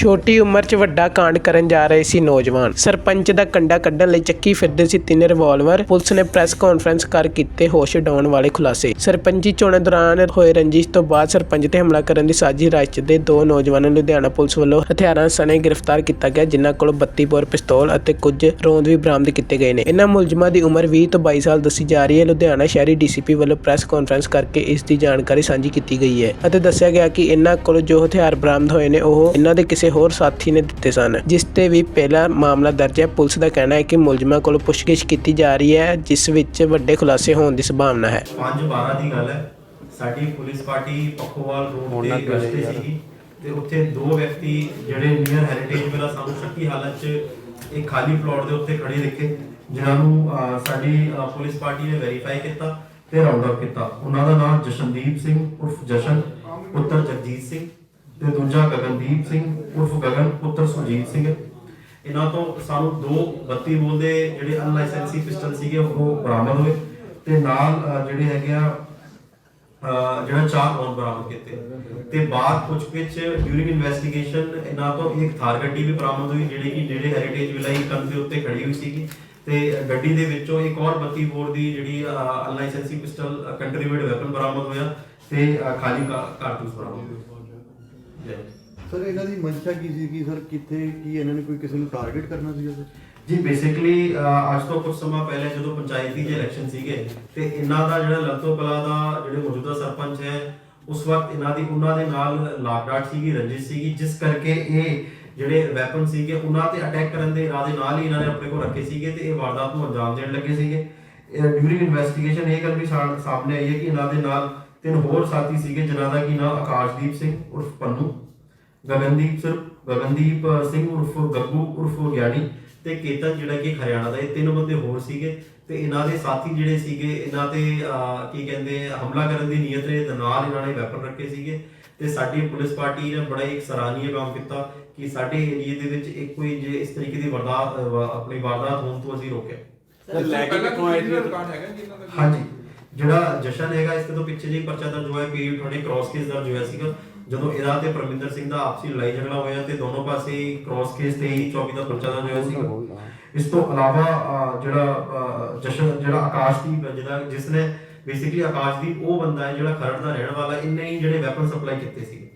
ਛੋਟੀ ਉਮਰ 'ਚ ਵੱਡਾ ਕਾਂਡ ਕਰਨ ਜਾ ਰਹੇ ਸੀ ਨੌਜਵਾਨ। ਸਰਪੰਚ ਦਾ ਕੰਡਾ ਕੱਢਣ ਲਈ ਚੱਕੀ ਫਿਰਦੇ ਸੀ ਤਿੰਨ ਰਿਵਾਲਵਰ ਪੁਲਿਸ ਨੇ ਪ੍ਰੈਸ ਕਾਨਫਰੰਸ ਕਰ ਕੀਤੇ ਹੋਸ਼ ਉਡਾਉਣ ਵਾਲੇ ਖੁਲਾਸੇ। ਸਰਪੰਚੀ ਚੋਣਾਂ ਦੌਰਾਨ ਹੋਏ ਰੰਜਿਸ਼ ਤੋਂ ਬਾਅਦ ਸਰਪੰਚ ਤੇ ਹਮਲਾ ਕਰਨ ਦੀ ਸਾਜ਼ਿਸ਼ ਰਚ ਦੇ ਦੋ ਨੌਜਵਾਨਾਂ ਨੂੰ ਲੁਧਿਆਣਾ ਪੁਲਿਸ ਵੱਲੋਂ ਹਥਿਆਰਾਂ ਸਣੇ ਗ੍ਰਿਫਤਾਰ ਕੀਤਾ ਗਿਆ, ਜਿਨ੍ਹਾਂ ਕੋਲ 32 ਬੋਰ ਪਿਸਤੌਲ ਅਤੇ ਕੁਝ ਰੋਂਦ ਵੀ ਬਰਾਮਦ ਕੀਤੇ ਗਏ ਨੇ। ਇਹਨਾਂ ਮੁਲਜ਼ਮਾਂ ਦੀ ਉਮਰ 20 ਤੋਂ 22 ਸਾਲ ਦੱਸੀ ਜਾ ਰਹੀ ਹੈ। ਲੁਧਿਆਣਾ ਸ਼ਹਿਰੀ ਡੀਸੀਪੀ ਵੱਲੋਂ ਪ੍ਰੈਸ ਕਾਨਫਰੰਸ ਕਰਕੇ ਇਸ ਦੀ ਜਾਣਕਾਰੀ ਸਾਂਝੀ ਕੀਤੀ ਗਈ ਹੈ ਅਤੇ ਦੱਸਿਆ ਗਿਆ ਕਿ ਇਹਨਾਂ ਕੋਲ ਜੋ ਹਥਿਆਰ ਬਰਾਮਦ ਹੋਏ ਨੇ, ਉਹ ਇਹਨਾਂ ਦੇ ਕਿਸੇ ਹੋਰ ਸਾਥੀ ਨੇ ਦਿੱਤੇ ਸਨ ਜਿਸ ਤੇ ਵੀ ਪਹਿਲਾ ਮਾਮਲਾ ਦਰਜ ਹੈ। ਪੁਲਿਸ ਦਾ ਕਹਿਣਾ ਹੈ ਕਿ ਮੁਲਜ਼ਮਾਂ ਕੋਲ ਪੁੱਛਗਿੱਛ ਕੀਤੀ ਜਾ ਰਹੀ ਹੈ ਜਿਸ ਵਿੱਚ ਵੱਡੇ ਖੁਲਾਸੇ ਹੋਣ ਦੀ ਸੰਭਾਵਨਾ ਹੈ। 5/12 ਦੀ ਗੱਲ ਹੈ। ਸਾਡੀ ਪੁਲਿਸ ਪਾਰਟੀ ਪੱਖੋਵਾਲ ਰੋਡ ਤੇ ਗਸ਼ਤੇ ਸੀਗੀ ਤੇ ਉੱਥੇ ਦੋ ਵਿਅਕਤੀ ਜਿਹੜੇ ਨੀਅਰ ਹੈਰੀਟੇਜ ਮੇਲਾ ਸਾਨੂੰ ਸ਼ੱਕੀ ਹਾਲਤ 'ਚ ਇੱਕ ਖਾਲੀ ਪਲਾਟ ਦੇ ਉੱਤੇ ਖੜੇ ਦੇਖੇ ਜਿਨ੍ਹਾਂ ਨੂੰ ਸਾਡੀ ਪੁਲਿਸ ਪਾਰਟੀ ਨੇ ਵੈਰੀਫਾਈ ਕੀਤਾ ਤੇ ਰਾਉਂਡ ਅਪ ਕੀਤਾ। ਉਹਨਾਂ ਦਾ ਨਾਮ ਜਸ਼ਨਦੀਪ ਸਿੰਘ ਉਰਫ ਜਸ਼ਨ ਪੁੱਤਰ ਜਗਜੀਤ ਸਿੰਘ ਤੇ ਦੂਜਾ ਗਗਨਦੀਪ ਸਿੰਘ, ਉਰਫ ਗਗਨ ਪੁੱਤਰ ਸੁਜੀਤ ਸਿੰਘ। ਇਹਨਾਂ ਤੋਂ ਸਾਨੂੰ ਦੋ 32 ਬੋਲ ਦੇ ਜਿਹੜੇ ਅਨਲਾਇਸੈਂਸੀ ਪਿਸਟਲ ਸੀਗੇ, ਉਹ ਬਰਾਮਦ ਹੋਏ ਤੇ ਨਾਲ ਜਿਹੜੇ ਹੈਗੇ ਆ ਜਿਹੜਾ ਚਾਰ ਰੌਂਦ ਬਰਾਮਦ ਕੀਤੇ। ਤੇ ਬਾਅਦ ਪੁੱਛ ਵਿੱਚ ਡਿਊਰਿੰਗ ਇਨਵੈਸਟੀਗੇਸ਼ਨ ਇਹਨਾਂ ਤੋਂ ਇੱਕ ਥਾਰ ਗੱਡੀ ਵੀ ਬਰਾਮਦ ਹੋਈ, ਜਿਹੜੀ ਕਿ ਜਿਹੜੇ ਹੈਰੀਟੇਜ ਵਿਲਾਈ ਕੰਨ ਦੇ ਉੱਤੇ ਖੜੀ ਹੋਈ ਸੀਗੀ। ਤੇ ਗੱਡੀ ਦੇ ਵਿੱਚੋਂ ਇੱਕ ਹੋਰ 32 ਬੋਰ ਦੀ ਜਿਹੜੀ ਅਨਲਾਇਸੈਂਸੀ ਪਿਸਟਲ ਕੰਟਰੀਬਿਊਟ ਵੈਪਨ ਬਰਾਮਦ ਹੋਇਆ ਤੇ ਖਾਲੀ ਕਾ- ਕਾਰਤੂਸ ਬਰਾਮਦ ਹੋਏ ਸਰ ਇਹਨਾਂ ਦੀ ਮਨਸ਼ਾ ਕੀ ਸੀ ਕਿ ਸਰ, ਕਿੱਥੇ, ਕੀ ਇਹਨਾਂ ਨੇ ਕੋਈ ਕਿਸੇ ਨੂੰ ਟਾਰਗੇਟ ਕਰਨਾ ਸੀਗਾ, ਸਰ? ਜੀ ਬੇਸਿਕਲੀ ਅੱਜ ਤੋਂ ਕੁਝ ਸਮਾਂ ਪਹਿਲੇ ਜਦੋਂ ਪੰਚਾਇਤੀ ਦੇ ਇਲੈਕਸ਼ਨ ਸੀਗੇ, ਤੇ ਇਹਨਾਂ ਦਾ ਜਿਹੜਾ ਲੰਤੋ ਕਲਾ ਦਾ ਜਿਹੜੇ ਮੌਜੂਦਾ ਸਰਪੰਚ ਹੈ, ਉਸ ਵਕਤ ਇਹਨਾਂ ਦੀ, ਉਹਨਾਂ ਦੇ ਨਾਲ ਲਾਗਡਾਟ ਸੀਗੀ ਰੰਜਿਸ਼ ਸੀਗੀ, ਜਿਸ ਕਰਕੇ ਇਹ ਜਿਹੜੇ ਵੈਪਨ ਸੀਗੇ, ਉਹਨਾਂ ਤੇ ਅਟੈਕ ਕਰਨ ਦੇ ਇਰਾਦੇ ਨਾਲ ਹੀ ਇਹਨਾਂ ਨੇ ਆਪਣੇ ਕੋਲ ਰੱਖੇ ਸੀਗੇ ਤੇ ਇਹ ਵਾਰਦਾਤ ਨੂੰ ਅੰਜਾਮ ਦੇਣ ਲੱਗੇ ਸੀਗੇ। ਡਿਊਰਿੰਗ ਇਨਵੈਸਟੀਗੇਸ਼ਨ ਇਹ ਗੱਲ ਵੀ ਸਾ- ਸਾਹਮਣੇ ਆਈ ਹੈ ਕਿ ਇਹਨਾਂ ਦੇ ਨਾਲ ਤਿੰਨ ਹੋਰ ਸਾਥੀ ਸੀਗੇ ਜਿਨ੍ਹਾਂ ਦਾ ਕੀ ਨਾਮ ਆਕਾਸ਼ਦੀਪ ਸਿੰਘ ਉਰਫ ਪੰਨੂ ਗਗਨਦੀਪ ਸਰ ਗਗਨਦੀਪ ਸਿੰਘ ਉਰਫ ਗੱਗੂ ਉਰਫ ਗਿਆਨੀ ਤੇ ਕੇਤਨ ਜਿਹੜਾ ਕਿ ਹਰਿਆਣਾ ਦਾ। ਇਹ ਤਿੰਨ ਬੰਦੇ ਹੋਰ ਸੀਗੇ ਤੇ ਇਹਨਾਂ ਦੇ ਸਾਥੀ ਜਿਹੜੇ ਸੀਗੇ ਇਹਨਾਂ ਤੇ ਕੀ ਕਹਿੰਦੇ ਹਮਲਾ ਕਰਨ ਦੀ ਨੀਅਤ ਦੇ ਨਾਲ ਇਹਨਾਂ ਨੇ ਵੈਪਨ ਰੱਖੇ ਸੀਗੇ। ਤੇ ਸਾਡੀ ਪੁਲਿਸ ਪਾਰਟੀ ਨੇ ਬੜਾ ਇੱਕ ਸਰਾਹਨੀय ਕੰਮ ਕੀਤਾ ਕਿ ਸਾਡੇ ਏਰੀਏ ਦੇ ਵਿੱਚ ਇੱਕ ਕੋਈ ਜੇ ਇਸ ਤਰੀਕੇ ਦੀ ਵਾਰਦਾਤ ਆਪਣੀ ਵਾਰਦਾਤ ਹੋਣ ਤੋਂ ਅਸੀਂ ਰੋਕਿਆ। ਲੈ ਕੇ ਕਿੱਥੋਂ ਆਏ ਸੀ? ਰਿਕਾਰਡ ਹੈਗਾ ਜੀ ਇਹਨਾਂ ਦਾ ਹਾਂਜੀ। ਜਿਹੜਾ ਜਸ਼ਨ ਹੈਗਾ, ਇਸ ਤੋਂ ਪਿੱਛੇ ਜਿਹੀ ਪਰਚਾ ਦਰਜ ਹੋਇਆ ਪੀਯੂ ਥਾਣੇ ਕ੍ਰਾਸ ਕੇਸ ਦਰਜ ਹੋਇਆ ਸੀਗਾ। ਜਦੋਂ ਇਹਦਾ ਤੇ ਪ੍ਰਮਿੰਦਰ ਸਿੰਘ ਦਾ ਆਪਸੀ ਲੜਾਈ ਝਗੜਾ ਹੋਇਆ ਤੇ ਦੋਨੋਂ ਪਾਸੇ ਕ੍ਰਾਸ ਕੇਸ ਤੇ ਹੀ 24 ਦਾ ਪਰਚਾ ਦਰਜ ਹੋਇਆ ਸੀਗਾ। ਇਸ ਤੋਂ ਇਲਾਵਾ ਜਿਹੜਾ ਜਸ਼ਨ, ਜਿਹੜਾ ਆਕਾਸ਼ਦੀਪ ਹੈ ਜਿਸ ਨੇ ਬੇਸਿਕਲੀ ਆਕਾਸ਼ਦੀਪ, ਉਹ ਬੰਦਾ ਹੈ ਜਿਹੜਾ ਖਰੜ ਦਾ ਰਹਿਣ ਵਾਲਾ ਇਹਨੇ ਹੀ ਜਿਹੜੇ ਵੈਪਨ ਸਪਲਾਈ ਕੀਤੇ ਸੀ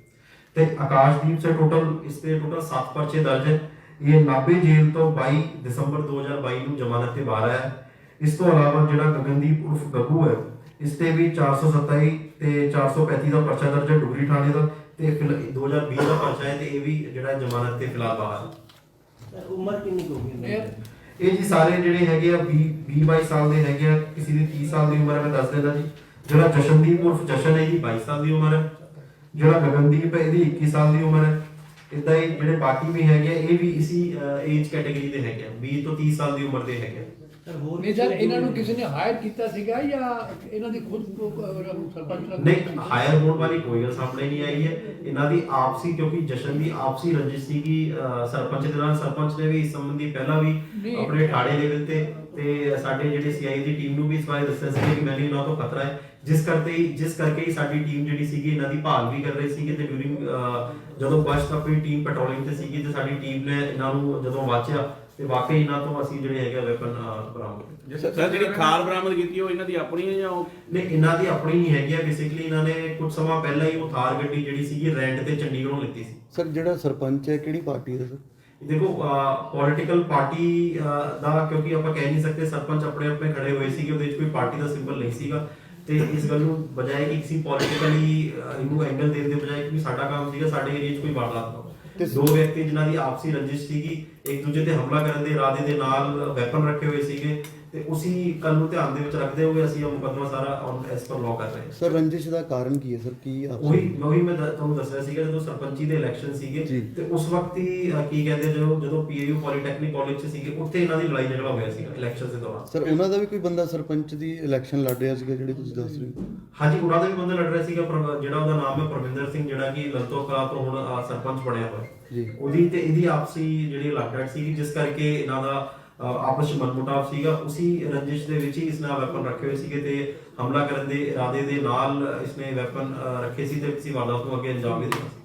ਤੇ ਆਕਾਸ਼ਦੀਪ ਸੇ ਟੋਟਲ ਇਸ ਤੇ ਟੋਟਲ 7 ਪਰਚੇ ਦਰਜ ਹੈ। ਇਹ ਨਾਭੇ ਜੇਲ੍ਹ ਤੋਂ 22 ਦਸੰਬਰ 2022 ਨੂੰ ਜ਼ਮਾਨਤ ਤੇ ਬਾਹਰ ਆਇਆ ਇਸ ਤੋਂ ਇਲਾਵਾ ਜਿਹੜਾ ਗਗਨਦੀਪ ਉਰਫ ਗੱਗੂ ਹੈ ਇਸ ਤੇ ਵੀ 427 ਤੇ 435 ਦਾ ਪਰਚਾ ਦਰਜ ਹੈ ਡੁਗਰੀ ਥਾਣੇ ਦਾ ਤੇ ਫਿਲ- 2020 ਦਾ ਪਰਚਾ ਹੈ ਤੇ ਇਹ ਵੀ ਜਿਹੜਾ ਜ਼ਮਾਨਤ ਤੇ ਫਿਲਹਾਲ ਬਾਹਰ ਹੈ। ਉਮਰ ਕਿੰਨੀ ਕੁ ਹੋਗੀ ਇਹ ਜੀ ਸਾਰੇ ਜਿਹੜੇ ਹੈਗੇ ਆ 20 20 22 ਸਾਲ ਦੇ ਹੈਗੇ ਆ ਕਿਸੇ ਦੀ 30 ਸਾਲ ਦੀ ਉਮਰ ਹੈ ਮੈਂ ਦੱਸ ਦਿੰਦਾ ਜੀ। ਜਿਹੜਾ ਜਸ਼ਨਦੀਪ ਉਰਫ ਜਸ਼ਨ ਹੈ ਜੀ 22 ਸਾਲ ਦੀ ਉਮਰ ਹੈ। ਜਿਹੜਾ ਗਗਨਦੀਪ ਹੈ ਇਹਦੀ 21 ਸਾਲ ਦੀ ਉਮਰ ਹੈ। ਇਦਾਂ ਹੀ ਜਿਹੜੇ ਬਾਕੀ ਵੀ ਹੈਗੇ ਆ, ਇਹ ਵੀ ਇਸੀ ਏਜ ਕੈਟਾਗਰੀ ਦੇ ਹੈਗੇ ਆ 20 ਤੋਂ 30 ਸਾਲ ਦੀ ਉਮਰ ਦੇ ਹੈਗੇ ਆ। ਸਰ ਹੋਰ ਨਹੀਂ ਸਰ ਇਹਨਾਂ ਨੂੰ ਕਿਸੇ ਨੇ ਹਾਇਰ ਕੀਤਾ ਸੀਗਾ ਜਾਂ ਇਹਨਾਂ ਦੀ ਖੁਦ ਕੋ- ਅਹ ਸਰਪੰਚ ਨਾਲ ਨਹੀਂ ਹਾਇਰ ਹੋਣ ਵਾਲੀ ਕੋਈ ਗੱਲ ਸਾਹਮਣੇ ਨਹੀਂ ਆਈ ਹੈ। ਇਹਨਾਂ ਦੀ ਆਪਸੀ ਕਿਉਂਕਿ ਜਸ਼ਨ ਦੀ ਆਪਸੀ ਰੰਜਿਸ਼ ਸੀਗੀ ਅਹ, ਸਰਪੰਚ ਦੇ ਨਾਲ। ਸਰਪੰਚ ਨੇ ਵੀ ਇਸ ਸੰਬੰਧੀ ਪਹਿਲਾਂ ਵੀ ਨਹੀਂ। ਆਪਣੇ ਠਾੜੇ ਲੈਵਲ ਤੇ ਤੇ ਸਾਡੇ ਜਿਹੜੇ ਸੀਆਈ ਦੀ ਟੀਮ ਨੂੰ ਵੀ ਇਸ ਬਾਰੇ ਦੱਸਿਆ ਸੀ ਕਿ ਮੈਨੂੰ ਇਹਨਾਂ ਤੋਂ ਖਤਰਾ ਹੈ। ਜਿਸ ਕਰਕੇ ਹੀ ਜਿਸ ਕਰਕੇ ਹੀ ਸਾਡੀ ਟੀਮ ਜਿਹੜੀ ਸੀਗੀ ਇਹਨਾਂ ਦੀ ਭਾਲ ਵੀ ਕਰ ਰਹੀ ਸੀਗੀ ਤੇ ਡਿਊਰਿੰਗ ਜਦੋਂ ਬਸ ਆਪਣੀ ਟੀਮ ਪੈਟਰੋਲਿੰਗ ਤੇ ਸੀਗੀ ਤੇ ਸਾਡੀ ਟੀਮ ਨੇ ਇਹਨਾਂ ਨੂੰ ਜਦੋਂ ਵਾਚਿਆ ਤੇ ਵਾਕਈ ਇਹਨਾਂ ਤੋਂ ਅਸੀਂ ਜਿਹੜੇ ਹੈਗੇ ਵੈਪਨ ਬਰਾਮਦ ਕੀਤੇ। ਸਰ ਜਿਹੜੀ ਖਾਲ ਬਰਾਮਦ ਕੀਤੀ ਉਹ ਇਹਨਾਂ ਦੀ ਆਪਣੀ ਹੈ ਜਾਂ ਉਹ ਨਹੀਂ ਇਹਨਾਂ ਦੀ ਆਪਣੀ ਨਹੀਂ ਹੈਗੀ ਆ। ਬੇਸਿਕਲੀ ਇਹਨਾਂ ਨੇ ਕੁਝ ਸਮਾਂ ਪਹਿਲਾਂ ਹੀ ਉਹ ਥਾਰ ਗੱਡੀ ਜਿਹੜੀ ਸੀਗੀ ਰੈਂਟ ਤੇ ਚੰਡੀਗੜ੍ਹੋਂ ਲਿੱਤੀ ਸੀ। ਸਰ ਜਿਹੜਾ ਸਰਪੰਚ ਹੈ ਕਿਹੜੀ ਪਾਰਟੀ ਦਾ ਸਰ? ਦੇਖੋ ਪੋਲਿਟੀਕਲ ਪਾਰਟੀ ਦਾ ਕਿਉਂਕਿ ਆਪਾਂ ਕਹਿ ਨਹੀਂ ਸਕਦੇ ਸਰਪੰਚ ਆਪਣੇ ਆਪਣੇ ਖੜੇ ਹੋਏ ਸੀਗੇ। ਉਹਦੇ ਵਿੱਚ ਕੋਈ ਪਾਰਟੀ ਦਾ ਸਿੰਬਲ ਨਹੀਂ ਸੀਗਾ। ਤੇ ਇਸ ਗੱਲ ਨੂੰ ਬਜਾਏ ਕਿ ਕਿਸੇ ਪੋਲਿਟੀਕਲੀ ਇਹਨੂੰ ਐਂਗਲ ਦੇਣ ਦੇ ਬਜਾਏ ਕਿ ਸਾਡਾ ਕੰਮ ਸੀਗਾ ਸਾਡੇ ਏਰੀਆ 'ਚ ਕੋਈ ਵਾਰਦਾਤ ਨਾ ਹੋਵੇ। ਦੋ ਵਿਅਕਤੀ ਜਿਨ੍ਹਾਂ ਦੀ ਆਪਸੀ ਰੰਜਿਸ਼ ਸੀਗੀ ਇੱਕ ਦੂਜੇ ਤੇ ਹਮਲਾ ਕਰਨ ਦੇ ਇਰਾਦੇ ਦੇ ਨਾਲ ਵੈਪਨ ਰੱਖੇ ਹੋਏ ਸੀਗੇ ਤੇ ਉਸੇ ਗੱਲ ਨੂੰ ਧਿਆਨ ਦੇ ਵਿੱਚ ਰੱਖਦੇ ਹੋਏ ਅਸੀਂ ਇਹ ਮੁਕੱਦਮਾ ਸਾਰਾ ਔਨ ਐਸ ਪਰ ਲਾਅ ਕਰ ਰਹੇ ਹਾਂ। ਸਰ ਰੰਜਿਸ਼ ਦਾ ਕਾਰਨ ਕੀ ਹੈ ਸਰ? ਕੀ ਉਹੀ ਉਹੀ ਮੈਂ ਦ- ਤੁਹਾਨੂੰ ਦੱਸਿਆ ਸੀਗਾ ਜਦੋਂ ਸਰਪੰਚੀ ਦੇ ਇਲੈਕਸ਼ਨ ਸੀਗੇ ਜੀ। ਤੇ ਉਸ ਵਕਤ ਹੀ ਅ, ਕੀ ਕਹਿੰਦੇ ਜਦੋਂ ਜਦੋਂ ਪੀਏਯੂ ਪੋਲੀਟੈਕਨਿਕ ਕਾਲਜ ਚ ਸੀਗੇ ਉੱਥੇ ਇਹਨਾਂ ਦੀ ਲੜਾਈ ਝਗੜਾ ਹੋਇਆ ਸੀਗਾ ਇਲੈਕਸ਼ਨ ਦੇ ਦੌਰਾਨ। ਸਰ ਉਹਨਾਂ ਦਾ ਵੀ ਕੋਈ ਬੰਦਾ ਸਰਪੰਚ ਦੀ ਇਲੈਕਸ਼ਨ ਲੜ ਰਿਹਾ ਸੀਗਾ ਜਿਹੜੇ ਤੁਸੀਂ ਦੱਸ ਰਹੇ ਹੋ? ਹਾਂਜੀ ਉਹਨਾਂ ਦਾ ਵੀ ਬੰਦਾ ਲੜ ਰਿਹਾ ਸੀਗਾ ਪਰ ਜਿਹੜਾ ਉਹਦਾ ਨਾਮ ਹੈ ਪਰਮਿੰਦਰ ਸਿੰਘ ਜਿਹੜਾ ਕਿ ਲੰਤੋ ਕਲਾ ਤੋਂ ਹੁਣ ਅ, ਸਰਪੰਚ ਬਣਿਆ ਹੋਇਆ। ਜੀ। ਉਹਦੀ ਤੇ ਇਹਦੀ ਆਪਸੀ ਜਿਹੜੀ ਲੱਗੜ ਸੀ ਜਿਸ ਕਰਕੇ ਇਹਨਾਂ ਦਾ ਆਪਸ ਵਿੱਚ ਮਨਮੁਟਾਵ ਸੀਗਾ ਉਸੇ ਰੰਜਿਸ਼ ਦੇ ਵਿੱਚ ਹੀ ਇਸ ਇਸਨੇ ਵੈਪਨ ਰੱਖੇ ਹੋਏ ਸੀਗੇ ਤੇ ਹਮਲਾ ਕਰਨ ਦੇ ਇਰਾਦੇ ਦੇ ਨਾਲ ਇਸਨੇ ਵੈਪਨ ਰੱਖੇ ਸੀ ਤੇ ਕਿਸੇ ਵਾਰਦਾਤ ਨੂੰ ਅੱਗੇ ਅੰਜਾਮ ਵੀ ਦੇਣਾ